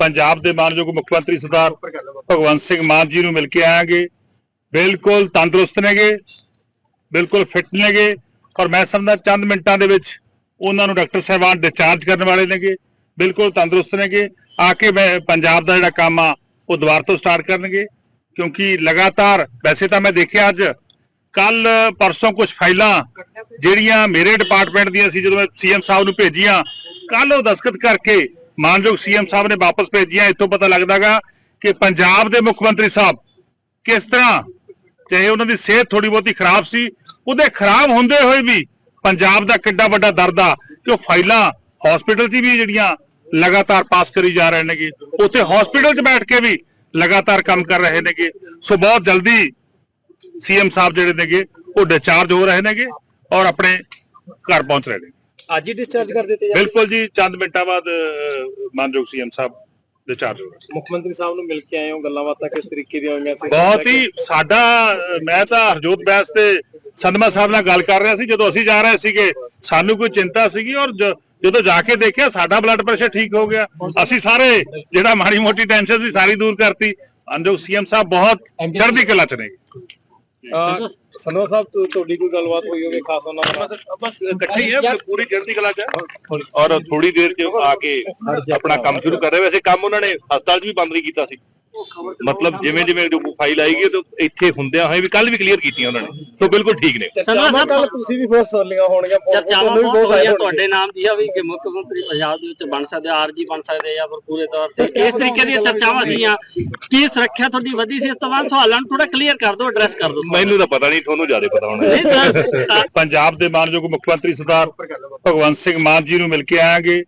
ਪੰਜਾਬ ਦੇ ਮਾਨਯੋਗ ਮੁੱਖ ਮੰਤਰੀ ਸਰਦਾਰ ਭਗਵੰਤ ਸਿੰਘ ਮਾਨ ਜੀ ਨੂੰ ਮਿਲ ਕੇ ਆਵਾਂਗੇ ਬਿਲਕੁਲ ਤੰਦਰੁਸਤ ਨੇਗੇ, ਬਿਲਕੁਲ ਫਿੱਟ ਨੇਗੇ ਔਰ ਮੈਂ ਸਮਝਦਾ ਚੰਦ ਮਿੰਟਾਂ ਦੇ ਵਿੱਚ ਉਹਨਾਂ ਨੂੰ ਡਾਕਟਰ ਸਾਹਿਬਾਨ ਡਿਸਚਾਰਜ ਕਰਨ ਵਾਲੇ ਨੇਗੇ। ਬਿਲਕੁਲ ਤੰਦਰੁਸਤ ਨੇਗੇ। ਆ ਕੇ ਮੈਂ ਪੰਜਾਬ ਦਾ ਜਿਹੜਾ ਕੰਮ ਆ, ਉਹ ਦੁਬਾਰਾ ਤੋਂ ਸਟਾਰਟ ਕਰਨਗੇ। ਕਿਉਂਕਿ ਲਗਾਤਾਰ, ਵੈਸੇ ਤਾਂ ਮੈਂ ਦੇਖਿਆ ਅੱਜ ਕੱਲ ਪਰਸੋਂ ਕੁਝ ਫਾਈਲਾਂ ਜਿਹੜੀਆਂ ਮੇਰੇ ਡਿਪਾਰਟਮੈਂਟ ਦੀਆਂ ਸੀ, ਜਦੋਂ ਮੈਂ ਸੀਐਮ ਸਾਹਿਬ ਨੂੰ ਭੇਜੀਆਂ ਕੱਲ ਉਹ ਦਸਖਤ ਕਰਕੇ ਮਾਨਯੋਗ ਸੀਐਮ ਸਾਹਿਬ ਨੇ ਵਾਪਸ ਭੇਜੀਆਂ, ਇੱਥੋਂ ਪਤਾ ਲੱਗਦਾਗਾ ਕਿ ਪੰਜਾਬ ਦੇ ਮੁੱਖ ਮੰਤਰੀ ਸਾਹਿਬ ਕਿਸ ਤਰ੍ਹਾਂ, ਚਾਹੇ ਉਹਨਾਂ ਦੀ ਸਿਹਤ ਥੋੜੀ ਬਹੁਤੀ ਖਰਾਬ ਸੀ, ਉਹਦੇ ਖਰਾਬ ਹੁੰਦੇ ਹੋਏ ਵੀ ਪੰਜਾਬ ਦਾ ਕਿੱਡਾ ਵੱਡਾ ਦਰਦ ਆ ਕਿ ਉਹ ਫਾਈਲਾਂ ਹਸਪੀਟਲ 'ਚ ਵੀ ਜਿਹੜੀਆਂ ਲਗਾਤਾਰ ਪਾਸ ਕਰੀ ਜਾ ਰਹੇ ਨੇਗੇ, ਉੱਥੇ ਹਸਪੀਟਲ 'ਚ ਬੈਠ ਕੇ ਵੀ ਲਗਾਤਾਰ ਕੰਮ ਕਰ ਰਹੇ ਨੇਗੇ। ਸੋ ਬਹੁਤ ਜਲਦੀ ਸੀਐਮ ਸਾਹਿਬ ਜਿਹੜੇ ਨੇਗੇ, ਉਹ ਡਿਸਚਾਰਜ ਹੋ ਰਹੇ ਨੇਗੇ ਔਰ ਆਪਣੇ ਘਰ ਪਹੁੰਚ ਰਹੇ ਨੇ ਅੱਜ ਹੀ ਡਿਸਚਾਰਜ ਕਰ ਦਿੱਤੇ ਜਾ ਬਿਲਕੁਲ ਜੀ ਚੰਦ ਮਿੰਟਾਂ ਬਾਅਦ ਮਾਨਯੋਗ ਸੀਐਮ ਸਾਹਿਬ ਡਿਸਚਾਰਜ ਹੋ ਰਹੇ ਨੇ। ਮੁੱਖ ਮੰਤਰੀ ਸਾਹਿਬ ਨੂੰ ਮਿਲ ਕੇ ਆਏ ਹੋ ਗੱਲਾਂ ਬਾਤਾਂ ਕਿਸ ਤਰੀਕੇ ਦੀਆਂ ਹੋਈਆਂ ਸੀ? ਬਹੁਤ ਹੀ ਸਾਡਾ ਮੈਂ ਤਾਂ ਹਰਜੋਤ ਬੈਸ ਤੇ ਸੰਧਮਾ ਸਾਹਿਬ ਨਾਲ ਗੱਲ ਕਰ ਰਿਹਾ ਸੀ ਜਦੋਂ ਅਸੀਂ ਜਾ ਰਹੇ ਸੀਗੇ ਸਾਨੂੰ ਕੋਈ ਚਿੰਤਾ ਸੀਗੀ ਔਰ ਜਦੋਂ ਜਾ ਕੇ ਦੇਖਿਆ ਸਾਡਾ ਬਲੱਡ ਪ੍ਰੈਸ਼ਰ ਠੀਕ ਹੋ ਗਿਆ। ਅਸੀਂ ਸਾਰੇ ਜਿਹੜਾ ਮਾੜੀ ਮੋਟੀ ਟੈਨਸ਼ਨ ਸੀ ਸਾਰੀ ਦੂਰ ਕਰਤੀ। ਅੰਜੋ ਸੀਐਮ ਸਾਹਿਬ ਬਹੁਤ ਚੜ੍ਹਦੀ ਕਲਾ ਚ ਨੇ। ਸਨਵਾ ਸਾਹਿਬ ਤੁ- ਤੁਹਾਡੀ ਕੋਈ ਗੱਲਬਾਤ ਹੋਈ ਹੋਵੇ ਖਾਸ ਉਹਨਾਂ ਨਾਲ? ਬਸ ਇਕੱਠੇ ਹੀ ਹੈ ਪੂਰੀ ਚੜ੍ਹਦੀ ਕਲਾ ਚ? ਔਰ ਥੋੜੀ ਦੇਰ ਚ ਆ ਕੇ ਆਪਣਾ ਕੰਮ ਸ਼ੁਰੂ ਕਰ ਰਹੇ। ਵੈਸੇ ਕੰਮ ਉਹਨਾਂ ਨੇ ਹਸਪਤਾਲ 'ਚ ਵੀ ਬੰਦ ਨਹੀਂ ਕੀਤਾ ਸੀ। ਮਤਲਬ ਜਿਵੇਂ ਜਿਵੇਂ ਜੋ ਫਾਈਲ ਆਏਗੀ ਤੇ ਇੱਥੇ ਹੁੰਦਿਆਂ ਹੋਏ ਵੀ ਕੱਲ ਵੀ ਕਲੀਅਰ ਕੀਤੀਆਂ ਉਹਨਾਂ ਨੇ। ਸੋ ਬਿਲਕੁਲ ਠੀਕ ਨੇ। ਸਨਵਾ ਸਾਹਿਬ ਕੱਲ ਤੁਸੀਂ ਵੀ ਬਹੁਤ ਸੁਣੀਆਂ ਹੋਣਗੀਆਂ phone ਤੇ, ਚਰਚਾਵਾਂ ਤੁਹਾਨੂੰ ਵੀ ਬਹੁਤ ਹੋਈਆਂ ਆਏ ਤੁਹਾਡੇ। ਨਾਮ ਦੀਆਂ ਵੀ ਕਿ ਮੁੱਖ ਮੰਤਰੀ ਪੰਜਾਬ ਦੇ ਵਿੱਚ ਬਣ ਸਕਦੇ ਆਰਜੀ ਬਣ ਸਕਦੇ ਜਾਂ ਫਿਰ ਪੂਰੇ ਤੌਰ ਤੇ। ਇਸ ਤਰੀਕੇ ਦੀਆਂ ਚਰਚਾਵਾਂ ਸੀਗੀਆਂ। ਕੀ ਸੁਰੱਖਿਆ ਤੁਹਾਡੀ ਵਧੀ ਸੀ ਇਸ ਤੋਂ ਬਾਅਦ? ਸਵਾਲਾਂ ਨੂੰ ਥੋੜਾ ਕਲੀਅਰ ਕਰ ਦਿਓ ਐਡਰੈਸ ਕਰ ਦਿਓ। ਮੈਨੂੰ ਤਾਂ ਪਤਾ ਨਹੀਂ ਤੁਹਾਨੂੰ ਜ਼ਿਆਦਾ ਪਤਾ ਹੋਣਾ। ਪੰਜਾਬ ਦੇ ਮਾਨਯੋਗ ਮੁੱਖ ਮੰਤਰੀ ਸਰਦਾਰ ਭਗਵੰਤ ਸਿੰਘ ਮਾਨ ਜੀ ਨੂੰ ਮਿਲ ਕੇ ਆਵਾਂਗੇ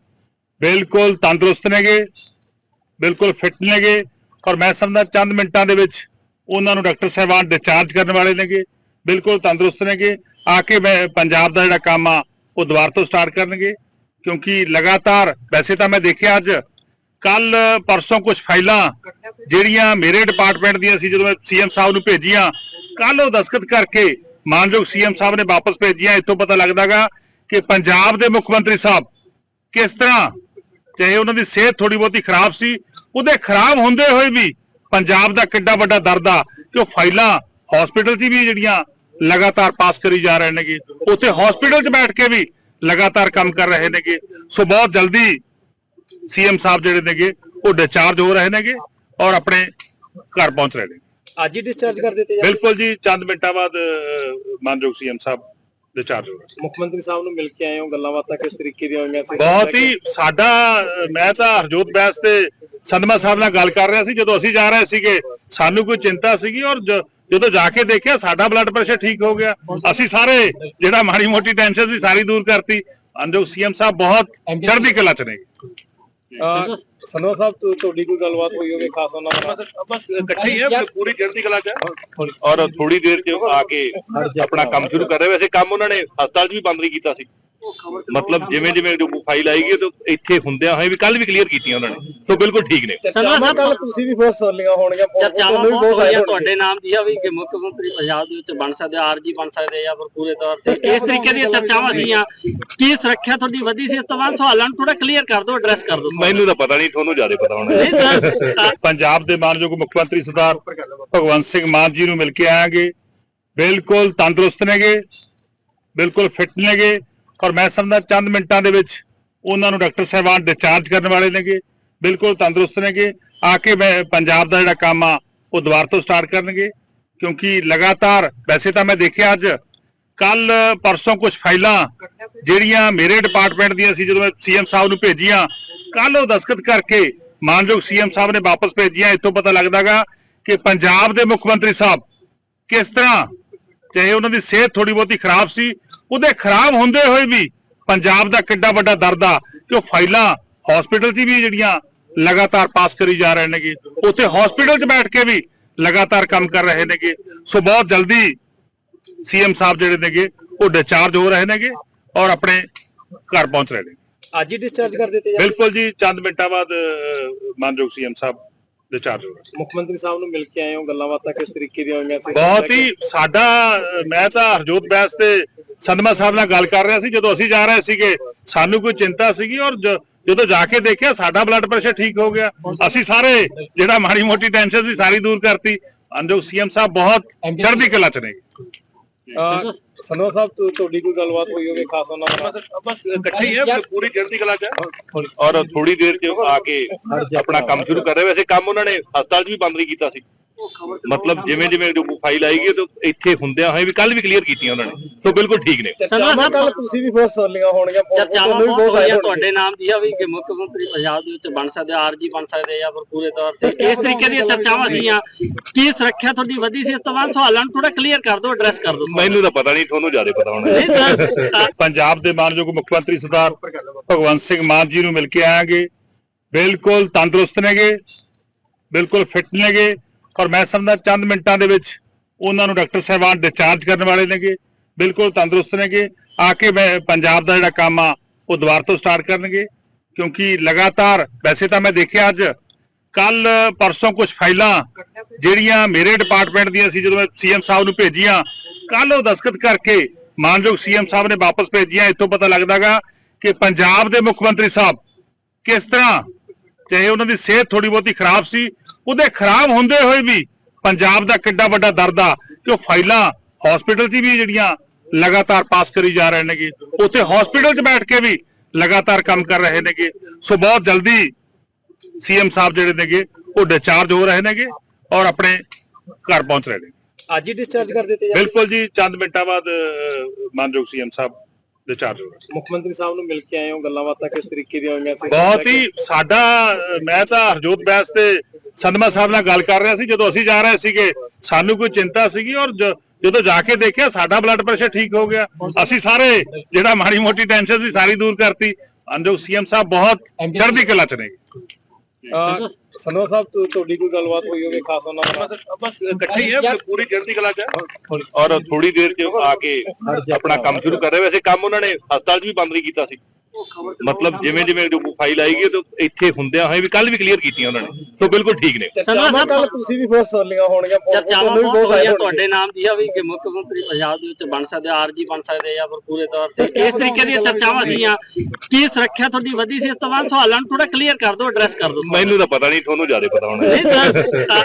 ਬਿਲਕੁਲ ਤੰਦਰੁਸਤ ਨੇਗੇ ਬਿਲਕੁਲ ਫਿੱਟ ਨੇਗੇ। ਔਰ ਮੈਂ ਸਮਝਦਾ ਚੰਦ ਮਿੰਟਾਂ ਦੇ ਵਿੱਚ ਉਹਨਾਂ ਨੂੰ ਡਾਕਟਰ ਸਾਹਿਬਾਨ ਡਿਸਚਾਰਜ ਕਰਨ ਵਾਲੇ ਨੇਗੇ, ਬਿਲਕੁਲ ਤੰਦਰੁਸਤ ਨੇਗੇ। ਆ ਕੇ ਪੰਜਾਬ ਦਾ ਜਿਹੜਾ ਕੰਮ ਆ, ਉਹ ਦੁਬਾਰਾ ਤੋਂ ਸਟਾਰਟ ਕਰਨਗੇ। ਕਿਉਂਕਿ ਲਗਾਤਾਰ, ਵੈਸੇ ਤਾਂ ਮੈਂ ਦੇਖਿਆ ਅੱਜ ਕੱਲ ਪਰਸੋਂ ਕੁਝ ਫਾਈਲਾਂ ਜਿਹੜੀਆਂ ਮੇਰੇ ਡਿਪਾਰਟਮੈਂਟ ਦੀਆਂ ਸੀ, ਜਦੋਂ ਮੈਂ ਸੀਐਮ ਸਾਹਿਬ ਨੂੰ ਭੇਜੀਆਂ ਕੱਲ ਉਹ ਦਸਖਤ ਕਰਕੇ ਮਾਨਯੋਗ ਸੀਐਮ ਸਾਹਿਬ ਨੇ ਵਾਪਸ ਭੇਜੀਆਂ। ਇੱਥੋਂ ਪਤਾ ਲੱਗਦਾਗਾ ਕਿ ਪੰਜਾਬ ਦੇ ਮੁੱਖ ਮੰਤਰੀ ਸਾਹਿਬ ਕਿਸ ਤਰ੍ਹਾਂ ਚਾਹੇ ਉਹਨਾਂ ਦੀ ਸਿਹਤ ਥੋੜੀ ਬਹੁਤੀ ਖਰਾਬ ਸੀ ਉਹਦੇ ਖਰਾਬ ਹੁੰਦੇ ਹੋਏ ਵੀ ਪੰਜਾਬ ਦਾ ਕਿੱਡਾ ਵੱਡਾ ਦਰਦ ਆ ਕਿ ਉਹ ਫਾਈਲਾਂ ਹਸਪੀਟਲ 'ਚ ਵੀ ਜਿਹੜੀਆਂ ਲਗਾਤਾਰ ਪਾਸ ਕਰੀ ਜਾ ਰਹੇ ਨੇਗੇ ਉੱਥੇ ਹਸਪੀਟਲ 'ਚ ਬੈਠ ਕੇ ਵੀ ਲਗਾਤਾਰ ਕੰਮ ਕਰ ਰਹੇ ਨੇਗੇ। ਸੋ ਬਹੁਤ ਜਲਦੀ ਸੀਐਮ ਸਾਹਿਬ ਜਿਹੜੇ ਨੇਗੇ ਉਹ ਡਿਸਚਾਰਜ ਹੋ ਰਹੇ ਨੇਗੇ ਔਰ ਆਪਣੇ ਘਰ ਪਹੁੰਚ ਰਹੇ ਨੇ ਅੱਜ ਹੀ ਡਿਸਚਾਰਜ ਕਰ ਦਿੱਤੇ ਬਿਲਕੁਲ ਜੀ ਚੰਦ ਮਿੰਟਾਂ ਬਾਅਦ ਮਾਨਯੋਗ ਸੀਐਮ ਸਾਹਿਬ। ਰਹੇ ਨੇ। ਮੁੱਖ ਮੰਤਰੀ ਸਾਹਿਬ ਨੂੰ ਮਿਲ ਕੇ ਆਏ ਹੋ ਗੱਲਾਂ ਬਾਤਾਂ ਕਿਸ ਤਰੀਕੇ ਦੀਆਂ ਹੋਈਆਂ ਸੀ? ਬਹੁਤ ਹੀ ਸਾਡਾ ਮੈਂ ਤਾਂ ਹਰਜੋਤ ਬੈਸ ਤੇ ਸੰਧਮਾ ਸਾਹਿਬ ਨਾਲ ਗੱਲ ਕਰ ਰਿਹਾ ਸੀ ਜਦੋਂ ਅਸੀਂ ਜਾ ਰਹੇ ਸੀਗੇ ਸਾਨੂੰ ਕੋਈ ਚਿੰਤਾ ਸੀਗੀ ਔਰ ਜਦੋਂ ਜਾ ਕੇ ਦੇਖਿਆ ਸਾਡਾ ਬਲੱਡ ਪ੍ਰੈਸ਼ਰ ਠੀਕ ਹੋ ਗਿਆ। ਅਸੀਂ ਸਾਰੇ ਜਿਹੜਾ ਮਾੜੀ ਮੋਟੀ ਟੈਨਸ਼ਨ ਸੀ ਸਾਰੀ ਦੂਰ ਕਰਤੀ। ਅੰਜੋ ਸੀਐਮ ਸਾਹਿਬ ਬਹੁਤ ਚੜ੍ਹਦੀ ਕਲਾ ਚ ਨੇ। ਸਨਵਾ ਸਾਹਿਬ ਤੁ- ਤੁਹਾਡੀ ਕੋਈ ਗੱਲਬਾਤ ਹੋਈ ਹੋਵੇ ਖਾਸ ਉਹਨਾਂ ਨਾਲ? ਬਸ ਇਕੱਠੇ ਹੀ ਹੈ ਪੂਰੀ ਚੜ੍ਹਦੀ ਕਲਾ ਚ ਔਰ ਥੋੜੀ ਦੇਰ ਚ ਆ ਕੇ ਆਪਣਾ ਕੰਮ ਸ਼ੁਰੂ ਕਰ ਰਹੇ ਵੈਸੇ ਕੰਮ ਉਹਨਾਂ ਨੇ ਹਸਪਤਾਲ 'ਚ ਵੀ ਬੰਦ ਨਹੀਂ ਕੀਤਾ ਸੀ। ਮਤਲਬ ਜਿਵੇਂ ਜਿਵੇਂ ਜੋ ਫਾਈਲ ਆਏਗੀ ਤੇ ਇੱਥੇ ਹੁੰਦਿਆਂ ਹੋਏ ਵੀ ਕੱਲ ਵੀ ਕਲੀਅਰ ਕੀਤੀਆਂ ਉਹਨਾਂ ਨੇ। ਸੋ ਬਿਲਕੁਲ ਠੀਕ ਨੇ। ਚਰਚਾਵਾਂ ਕੱਲ ਤੁਸੀਂ ਵੀ ਬਹੁਤ ਸੁਣੀਆਂ ਹੋਣਗੀਆਂ ਚਰਚਾਵਾਂ ਬਹੁਤ ਹੋਈਆਂ। ਤੁਹਾਡੇ ਨਾਮ ਦੀਆਂ ਵੀ ਕਿ ਮੁੱਖ ਮੰਤਰੀ ਪੰਜਾਬ ਦੇ ਵਿੱਚ ਬਣ ਸਕਦੇ ਆਰਜੀ ਬਣ ਸਕਦੇ ਜਾਂ ਫਿਰ ਪੂਰੇ ਤੌਰ ਤੇ ਇਸ ਤਰੀਕੇ ਦੀਆਂ ਚਰਚਾਵਾਂ ਸੀਗੀਆਂ। ਕੀ ਸੁਰੱਖਿਆ ਤੁਹਾਡੀ ਵਧੀ ਸੀ ਇਸ ਤੋਂ ਬਾਅਦ? ਸਵਾਲਾਂ ਨੂੰ ਥੋੜਾ ਕਲੀਅਰ ਕਰ ਦਿਓ ਐਡਰੈਸ ਕਰ ਦਿਓ ਮੈਨੂੰ ਤਾਂ ਪਤਾ ਨਹੀਂ ਤੁਹਾਨੂੰ ਜ਼ਿਆਦਾ ਪਤਾ ਹੋਣਾ। ਪੰਜਾਬ ਦੇ ਮਾਨਯੋਗ ਮੁੱਖ ਮੰਤਰੀ ਸਰਦਾਰ ਭਗਵੰਤ ਸਿੰਘ ਮਾਨ ਜੀ ਨੂੰ ਮਿਲ ਕੇ ਆਵਾਂਗੇ ਬਿਲਕੁਲ ਤੰਦਰੁਸਤ ਨੇਗੇ ਬਿਲਕੁਲ ਫਿੱਟ ਨੇਗੇ। ਔਰ ਮੈਂ ਸਮਝਦਾ ਚੰਦ ਮਿੰਟਾਂ ਦੇ ਵਿੱਚ ਉਹਨਾਂ ਨੂੰ ਡਾਕਟਰ ਸਾਹਿਬਾਨ ਡਿਸਚਾਰਜ ਕਰਨ ਵਾਲੇ ਨੇਗੇ, ਬਿਲਕੁਲ ਤੰਦਰੁਸਤ ਨੇਗੇ। ਆ ਕੇ ਮੈਂ ਪੰਜਾਬ ਦਾ ਜਿਹੜਾ ਕੰਮ ਆ, ਉਹ ਦੁਬਾਰਾ ਤੋਂ ਸਟਾਰਟ ਕਰਨਗੇ, ਕਿਉਂਕਿ ਲਗਾਤਾਰ, ਵੈਸੇ ਤਾਂ ਮੈਂ ਦੇਖਿਆ ਅੱਜ ਕੱਲ ਪਰਸੋਂ ਕੁਝ ਫਾਈਲਾਂ ਜਿਹੜੀਆਂ ਮੇਰੇ ਡਿਪਾਰਟਮੈਂਟ ਦੀਆਂ ਸੀ, ਜਦੋਂ ਮੈਂ ਸੀਐਮ ਸਾਹਿਬ ਨੂੰ ਭੇਜੀਆਂ ਕੱਲ ਉਹ ਦਸਖਤ ਕਰਕੇ ਮਾਨਯੋਗ ਸੀਐਮ ਸਾਹਿਬ ਨੇ ਵਾਪਸ ਭੇਜੀਆਂ, ਇੱਥੋਂ ਪਤਾ ਲੱਗਦਾਗਾ ਕਿ ਪੰਜਾਬ ਦੇ ਮੁੱਖ ਮੰਤਰੀ ਸਾਹਿਬ ਕਿਸ ਤਰ੍ਹਾਂ ਚਾਹੇ ਉਹਨਾਂ ਦੀ ਸਿਹਤ ਥੋੜੀ ਬਹੁਤੀ ਖਰਾਬ ਸੀ ਉਹਦੇ ਖਰਾਬ ਹੁੰਦੇ ਹੋਏ ਵੀ ਪੰਜਾਬ ਦਾ ਕਿੱਡਾ ਵੱਡਾ ਦਰਦ ਆ ਕਿ ਉਹ ਫਾਈਲਾਂ ਹਸਪੀਟਲ 'ਚ ਵੀ ਜਿਹੜੀਆਂ ਲਗਾਤਾਰ ਪਾਸ ਕਰੀ ਜਾ ਰਹੇ ਨੇਗੇ ਉੱਥੇ ਹਸਪੀਟਲ 'ਚ ਬੈਠ ਕੇ ਵੀ ਲਗਾਤਾਰ ਕੰਮ ਕਰ ਰਹੇ ਨੇਗੇ। ਸੋ ਬਹੁਤ ਜਲਦੀ ਸੀਐਮ ਸਾਹਿਬ ਜਿਹੜੇ ਨੇਗੇ ਉਹ ਡਿਸਚਾਰਜ ਹੋ ਰਹੇ ਨੇਗੇ ਔਰ ਆਪਣੇ ਘਰ ਪਹੁੰਚ ਰਹੇ ਨੇ ਅੱਜ ਹੀ ਡਿਸਚਾਰਜ ਕਰ ਦਿੱਤੇ ਬਿਲਕੁਲ ਜੀ ਚੰਦ ਮਿੰਟਾਂ ਬਾਅਦ ਮਾਨਯੋਗ ਸੀਐਮ ਸਾਹਿਬ। ਰਹੇ। ਨੇ। ਮੁੱਖ ਮੰਤਰੀ ਸਾਹਿਬ ਨੂੰ ਮਿਲ ਕੇ ਆਏ ਹੋ ਗੱਲਾਂ ਬਾਤਾਂ ਕਿਸ ਤਰੀਕੇ ਦੀਆਂ ਹੋਈਆਂ ਸੀ? ਬਹੁਤ ਹੀ ਸਾਡਾ ਮੈਂ ਤਾਂ ਹਰਜੋਤ ਬੈਸ ਤੇ ਸੰਧਮਾ ਸਾਹਿਬ ਨਾਲ ਗੱਲ ਕਰ ਰਿਹਾ ਸੀ ਜਦੋਂ ਅਸੀਂ ਜਾ ਰਹੇ ਸੀਗੇ ਸਾਨੂੰ ਕੋਈ ਚਿੰਤਾ ਸੀਗੀ ਔਰ ਜਦੋਂ ਜਾ ਕੇ ਦੇਖਿਆ ਸਾਡਾ ਬਲੱਡ ਪ੍ਰੈਸ਼ਰ ਠੀਕ ਹੋ ਗਿਆ। ਅਸੀਂ ਸਾਰੇ ਜਿਹੜਾ ਮਾੜੀ ਮੋਟੀ ਟੈਨਸ਼ਨ ਸੀ ਸਾਰੀ ਦੂਰ ਕਰਤੀ। ਅੰਜੋ ਸੀਐਮ ਸਾਹਿਬ ਬਹੁਤ ਚੜ੍ਹਦੀ ਕਲਾ ਚ ਨੇ। ਸਨੋ ਸਾਹਿਬ ਤੁ- ਤੁਹਾਡੀ ਕੋਈ ਗੱਲਬਾਤ ਹੋਈ ਹੋਵੇ ਖਾਸ ਉਹਨਾਂ ਨਾਲ? ਬਸ ਇਕੱਠੇ ਹੀ ਹੈ ਪੂਰੀ ਚੜ੍ਹਦੀ ਕਲਾ ਚ। ਹੈ। ਔਰ ਥੋੜੀ ਦੇਰ ਚ ਆ ਕੇ ਆਪਣਾ ਕੰਮ ਸ਼ੁਰੂ ਕਰ ਰਹੇ। ਵੈਸੇ ਕੰਮ ਉਹਨਾਂ ਨੇ ਹਸਪਤਾਲ 'ਚ ਵੀ ਬੰਦ ਨਹੀਂ ਕੀਤਾ ਸੀ। ਮਤਲਬ ਜਿਵੇਂ ਜਿਵੇਂ ਜੋ ਫਾਈਲ ਆਏਗੀ ਤੇ ਇੱਥੇ ਹੁੰਦਿਆਂ ਹੋਏ ਵੀ ਕੱਲ ਵੀ ਕਲੀਅਰ ਕੀਤੀਆਂ ਉਹਨਾਂ ਨੇ। ਸੋ ਬਿਲਕੁਲ ਠੀਕ ਨੇ। ਸਨਵਾ ਸਾਹਿਬ ਕੱਲ ਤੁਸੀਂ ਵੀ ਬਹੁਤ ਸੁਣਲੀਆਂ ਹੋਣਗੀਆਂ। ਫੋਨ- ਚਰਚਾਵਾਂ ਤੁਹਾਨੂੰ ਵੀ ਬਹੁਤ ਹੋਈਆਂ। ਤੁਹਾਡੇ ਨਾਮ ਦੀਆਂ ਵੀ ਕਿ ਮੁੱਖ ਮੰਤਰੀ ਪੰਜਾਬ ਦੇ ਵਿੱਚ ਬਣ ਸਕਦੇ ਆਰਜੀ ਬਣ ਸਕਦੇ ਜਾਂ ਫਿਰ ਪੂਰੇ ਤੌਰ ਤੇ ਇਸ ਤਰੀਕੇ ਦੀਆਂ ਚਰਚਾਵਾਂ ਸੀਆਂ ਕੀ ਸੁਰੱਖਿਆ ਤੁਹਾਡੀ ਵਧੀ ਸੀ? ਇਸ ਤੋਂ ਬਾਅਦ ਸਵਾਲਾਂ ਨੂੰ ਥੋੜਾ ਕਲੀਅਰ ਕਰ ਦਿਓ ਐਡਰੈਸ ਕਰ ਦਿਓ। ਮੈਨੂੰ ਤਾਂ ਪਤਾ ਨਹੀਂ ਤੁਹਾਨੂੰ ਜ਼ਿਆਦਾ ਪਤਾ ਹੋਣਾ। ਪੰਜਾਬ ਦੇ ਮਾਨਯੋਗ ਮੁੱਖ ਮੰਤਰੀ ਸਰਦਾਰ ਭਗਵੰਤ ਸਿੰਘ ਮਾਨ ਜੀ ਨੂੰ ਮਿਲ ਕੇ ਆਏਗੇ ਬਿਲਕੁਲ ਤੰਦਰੁਸਤ ਨੇਗੇ ਬਿਲਕੁਲ ਫਿੱਟ ਨੇਗੇ। ਔਰ ਮੈਂ ਸਮਝਦਾ ਚੰਦ ਮਿੰਟਾਂ ਦੇ ਵਿੱਚ ਉਹਨਾਂ ਨੂੰ ਡਾਕਟਰ ਸਾਹਿਬਾਨ ਡਿਸਚਾਰਜ ਕਰਨ ਵਾਲੇ ਨੇਗੇ, ਬਿਲਕੁਲ ਤੰਦਰੁਸਤ ਨੇਗੇ। ਆ ਕੇ ਮੈਂ ਪੰਜਾਬ ਦਾ ਜਿਹੜਾ ਕੰਮ ਆ, ਉਹ ਦੁਬਾਰਾ ਤੋਂ ਸਟਾਰਟ ਕਰਨਗੇ। ਕਿਉਂਕਿ ਲਗਾਤਾਰ, ਵੈਸੇ ਤਾਂ ਮੈਂ ਦੇਖਿਆ ਅੱਜ, ਕੱਲ, ਪਰਸੋਂ ਕੁਝ ਫਾਈਲਾਂ ਜਿਹੜੀਆਂ ਮੇਰੇ ਡਿਪਾਰਟਮੈਂਟ ਦੀਆਂ ਸੀ, ਜਦੋਂ ਮੈਂ ਸੀਐਮ ਸਾਹਿਬ ਨੂੰ ਭੇਜੀਆਂ, ਕੱਲ ਉਹ ਦਸਖਤ ਕਰਕੇ ਮਾਨਯੋਗ ਸੀਐਮ ਸਾਹਿਬ ਨੇ ਵਾਪਸ ਭੇਜੀਆਂ। ਇੱਥੋਂ ਪਤਾ ਲੱਗਦਾਗਾ ਕਿ ਪੰਜਾਬ ਦੇ ਮੁੱਖ ਮੰਤਰੀ ਸਾਹਿਬ ਕਿਸ ਤਰ੍ਹਾਂ ਚਾਹੇ ਉਹਨਾਂ ਦੀ ਸਿਹਤ ਥੋੜੀ ਬਹੁਤੀ ਖਰਾਬ ਸੀ ਉਹਦੇ ਖਰਾਬ ਹੁੰਦੇ ਹੋਏ ਵੀ ਪੰਜਾਬ ਦਾ ਕਿੱਡਾ ਵੱਡਾ ਦਰਦ ਆ ਕਿ ਉਹ ਫਾਈਲਾਂ ਹਸਪੀਟਲ 'ਚ ਵੀ ਜਿਹੜੀਆਂ ਲਗਾਤਾਰ ਪਾਸ ਕਰੀ ਜਾ ਰਹੇ ਨੇਗੇ ਉੱਥੇ ਹਸਪੀਟਲ 'ਚ ਬੈਠ ਕੇ ਵੀ ਲਗਾਤਾਰ ਕੰਮ ਕਰ ਰਹੇ ਨੇਗੇ। ਸੋ ਬਹੁਤ ਜਲਦੀ ਸੀਐਮ ਸਾਹਿਬ ਜਿਹੜੇ ਨੇਗੇ ਉਹ ਡਿਸਚਾਰਜ ਹੋ ਰਹੇ ਨੇਗੇ ਔਰ ਆਪਣੇ ਘਰ ਪਹੁੰਚ ਰਹੇ ਨੇ ਅੱਜ ਹੀ ਡਿਸਚਾਰਜ ਕਰ ਦਿੱਤੇ ਬਿਲਕੁਲ ਜੀ ਚੰਦ ਮਿੰਟਾਂ ਬਾਅਦ ਮਾਨਯੋਗ ਸੀਐਮ ਸਾਹਿਬ। ਡਿਸਚਾਰਜ ਹੋ ਰਹੇ ਮੁੱਖ ਮੰਤਰੀ ਸਾਹਿਬ ਨੂੰ ਮਿਲ ਕੇ ਆਏ ਹੋ ਗੱਲਾਂ ਬਾਤਾਂ ਕਿਸ ਤਰੀਕੇ ਦੀਆਂ ਹੋਈਆਂ ਸੀ? ਬਹੁਤ ਹੀ ਸਾਡਾ ਮੈਂ ਤਾਂ ਹਰਜੋਤ ਬੈਸ ਤੇ ਸੰਧਮਾ ਸਾਹਿਬ ਨਾਲ ਗੱਲ ਕਰ ਰਿਹਾ ਸੀ ਜਦੋਂ ਅਸੀਂ ਜਾ ਰਹੇ ਸੀਗੇ ਸਾਨੂੰ ਕੋਈ ਚਿੰਤਾ ਸੀਗੀ ਔਰ ਜਦੋਂ ਜਾ ਕੇ ਦੇਖਿਆ ਸਾਡਾ ਬਲੱਡ ਪ੍ਰੈਸ਼ਰ ਠੀਕ ਹੋ ਗਿਆ। ਅਸੀਂ ਸਾਰੇ ਜਿਹੜਾ ਮਾੜੀ ਮੋਟੀ ਟੈਨਸ਼ਨ ਸੀ ਸਾਰੀ ਦੂਰ ਕਰਤੀ। ਅੰਜੋ ਸੀਐਮ ਸਾਹਿਬ ਬਹੁਤ ਚੜ੍ਹਦੀ ਕਲਾ ਚ ਨੇ। ਸਨੋ ਸਾਹਿਬ ਤੁ- ਤੁਹਾਡੀ ਕੋਈ ਗੱਲਬਾਤ ਹੋਈ ਹੋਵੇ ਖਾਸ ਉਹਨਾਂ ਨਾਲ? ਬਸ ਇਕੱਠੇ ਹੀ ਹੈ ਪੂਰੀ ਚੜ੍ਹਦੀ ਕਲਾ ਚ ਹੈ। ਔਰ ਥੋੜੀ ਦੇਰ ਚ ਆ ਕੇ ਆਪਣਾ ਕੰਮ ਸ਼ੁਰੂ ਕਰ ਰਹੇ। ਵੈਸੇ ਕੰਮ ਉਹਨਾਂ ਨੇ ਹਸਪਤਾਲ 'ਚ ਵੀ ਬੰਦ ਨਹੀਂ ਕੀਤਾ ਸੀ। ਮਤਲਬ ਜਿਵੇਂ ਜਿਵੇਂ ਜੋ ਫਾਈਲ ਆਏਗੀ ਤੇ ਇੱਥੇ ਹੁੰਦਿਆਂ ਹੋਏ ਵੀ ਕੱਲ ਵੀ ਕਲੀਅਰ ਕੀਤੀਆਂ ਉਹਨਾਂ ਨੇ ਸੋ ਬਿਲਕੁਲ ਠੀਕ ਨੇ। ਸਨਵਾ ਸਾਹਿਬ ਕੱਲ ਤੁਸੀਂ ਵੀ ਬਹੁਤ ਸੁਣਲੀਆਂ ਹੋਣਗੀਆਂ ਫੋਨ- ਚਰਚਾਵਾਂ ਬਹੁਤ ਹੋਈਆਂ। ਤੁਹਾਡੇ ਨਾਮ ਦੀਆਂ ਵੀ ਕਿ ਮੁੱਖ ਮੰਤਰੀ ਪੰਜਾਬ ਦੇ ਵਿੱਚ ਬਣ ਸਕਦੇ ਆਰਜੀ ਬਣ ਸਕਦੇ ਜਾਂ ਫਿਰ ਪੂਰੇ ਤੌਰ ਤੇ ਇਸ ਤਰੀਕੇ ਦੀਆਂ ਚਰਚਾਵਾਂ ਸੀਆਂ ਕੀ ਸੁਰੱਖਿਆ ਤੁਹਾਡੀ ਵਧੀ ਸੀ ਇਸ ਤੋਂ ਬਾਅਦ? ਸਵਾਲਾਂ ਨੂੰ ਥੋੜਾ ਕਲੀਅਰ ਕਰ ਦਿਓ ਐਡਰੈਸ ਕਰ ਦਿਓ ਮੈਨੂੰ ਤਾਂ ਪਤਾ ਨਹੀਂ ਤੁਹਾਨੂੰ ਜ਼ਿਆਦਾ ਪਤਾ ਹੋਣਾ। ਨਹੀਂ ਤਾਂ